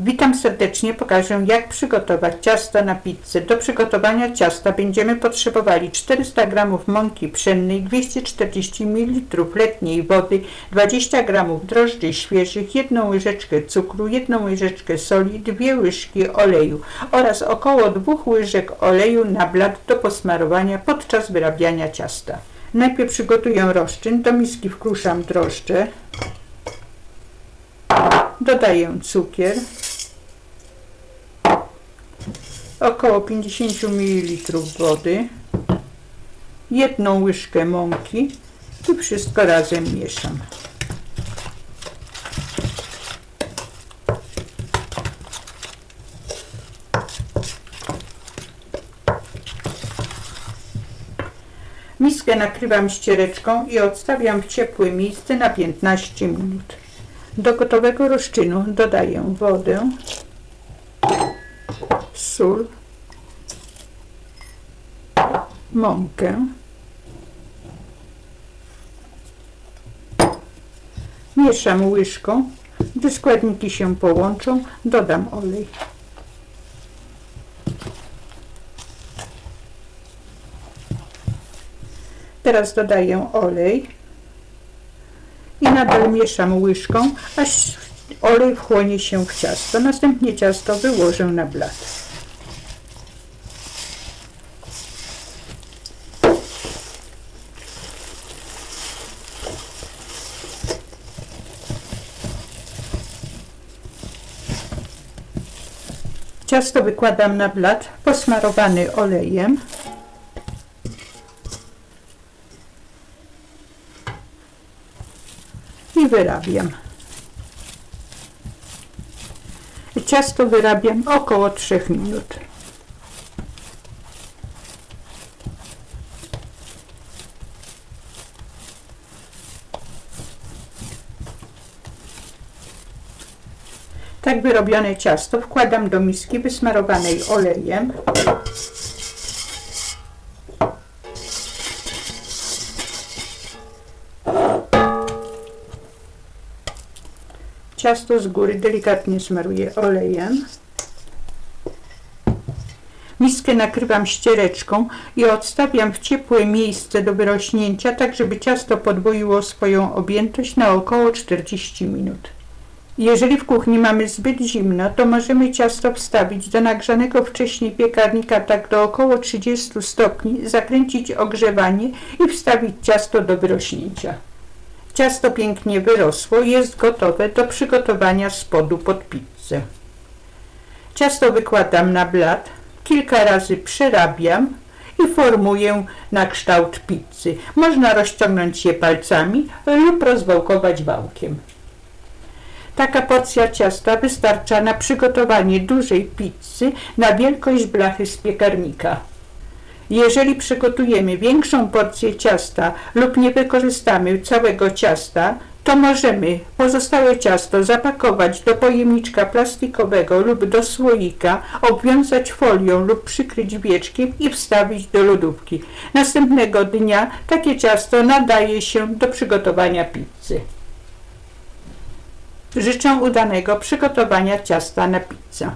Witam serdecznie, pokażę jak przygotować ciasto na pizzę. Do przygotowania ciasta będziemy potrzebowali 400 g mąki pszennej, 240 ml letniej wody, 20 g drożdży świeżych, 1 łyżeczkę cukru, 1 łyżeczkę soli, 2 łyżki oleju oraz około 2 łyżek oleju na blat do posmarowania podczas wyrabiania ciasta. Najpierw przygotuję rozczyn, do miski wkruszam drożdże, dodaję cukier, około 50 ml wody, jedną łyżkę mąki i wszystko razem mieszam. Miskę nakrywam ściereczką i odstawiam w ciepłe miejsce na 15 minut. Do gotowego rozczynu dodaję wodę, sól, mąkę, mieszam łyżką, gdy składniki się połączą, dodam olej. Teraz dodaję olej i nadal mieszam łyżką, aż olej wchłonie się w ciasto. Następnie ciasto wyłożę na blat. Ciasto wykładam na blat posmarowany olejem. i wyrabiam. Ciasto wyrabiam około 3 minut. Tak wyrobione ciasto wkładam do miski wysmarowanej olejem. Ciasto z góry delikatnie smaruję olejem. Miskę nakrywam ściereczką i odstawiam w ciepłe miejsce do wyrośnięcia, tak żeby ciasto podwoiło swoją objętość na około 40 minut. Jeżeli w kuchni mamy zbyt zimno, to możemy ciasto wstawić do nagrzanego wcześniej piekarnika tak do około 30 stopni, zakręcić ogrzewanie i wstawić ciasto do wyrośnięcia. Ciasto pięknie wyrosło i jest gotowe do przygotowania spodu pod pizzę. Ciasto wykładam na blat, kilka razy przerabiam i formuję na kształt pizzy. Można rozciągnąć je palcami lub rozwałkować wałkiem. Taka porcja ciasta wystarcza na przygotowanie dużej pizzy na wielkość blachy z piekarnika. Jeżeli przygotujemy większą porcję ciasta lub nie wykorzystamy całego ciasta, to możemy pozostałe ciasto zapakować do pojemniczka plastikowego lub do słoika, obwiązać folią lub przykryć wieczkiem i wstawić do lodówki. Następnego dnia takie ciasto nadaje się do przygotowania pizzy. Życzę udanego przygotowania ciasta na pizzę.